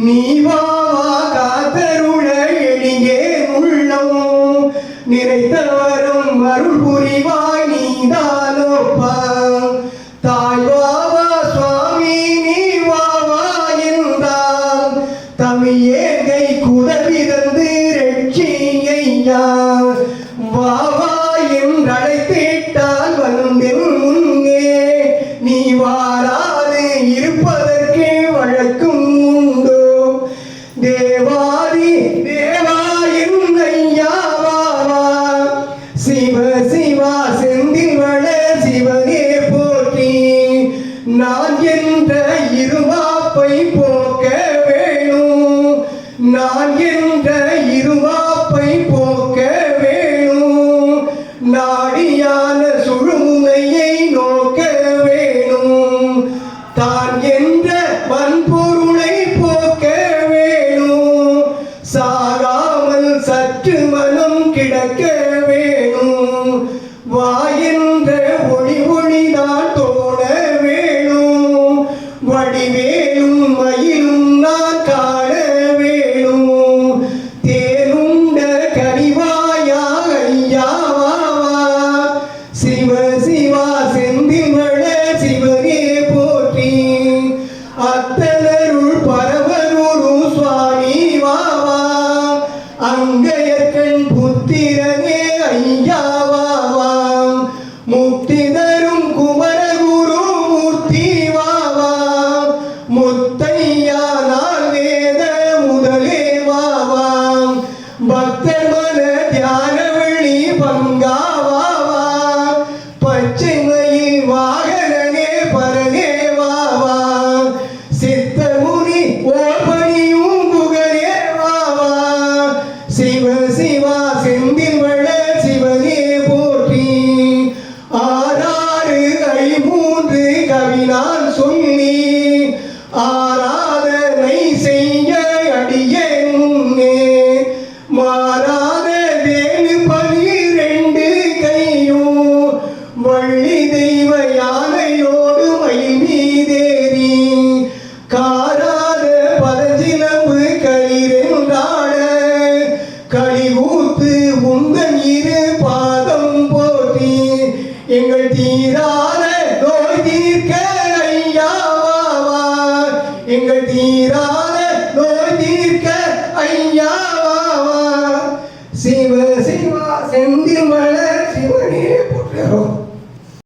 நீ வாவா வா காத்தருள எளியே உள்ளம். நினைத்தவரும் அருள் புரிவாய் நீதானோப்பா தாய் வாவா சுவாமி நீ வாவா என்றால் தமிழேகை குதவிதந்து ரட்சியையா வா கிடக்க வேணும். வாயின்ற ஒளி ஒளிதான் தோண வேணும். வடிவேலும் மயிலும் நான் காண வேணும். தேருண்ட கனிவாயா ஐயாவா சிவ சிவா செந்திமழ சிவனே போற்றி. அத்தனருள் பரவருள் சுவாமி வாவா அங்கே திறனே ஐயாவாம் முக்தி தரும் குமரகுரு மூர்த்தி வாவாம் முத்தையானால் வேத முதலே வாவாம் பக்தர் மன தியான பச்சை வா அடியாரினான் சொன்னி ஆராதனை செய்ய அடியே முன்னே மாறாத வேறு பனிரெண்டு கையும் வள்ளி தெய்வ யானையோடு மயில் மீதேறி காராத பரஜிலம்பு களிரென்றாட கழிவூத்து உந்தன் இரு பாதம் போற்றி எங்கள் தீரா சிவ சிவா செந்தில் மலர் சிவனே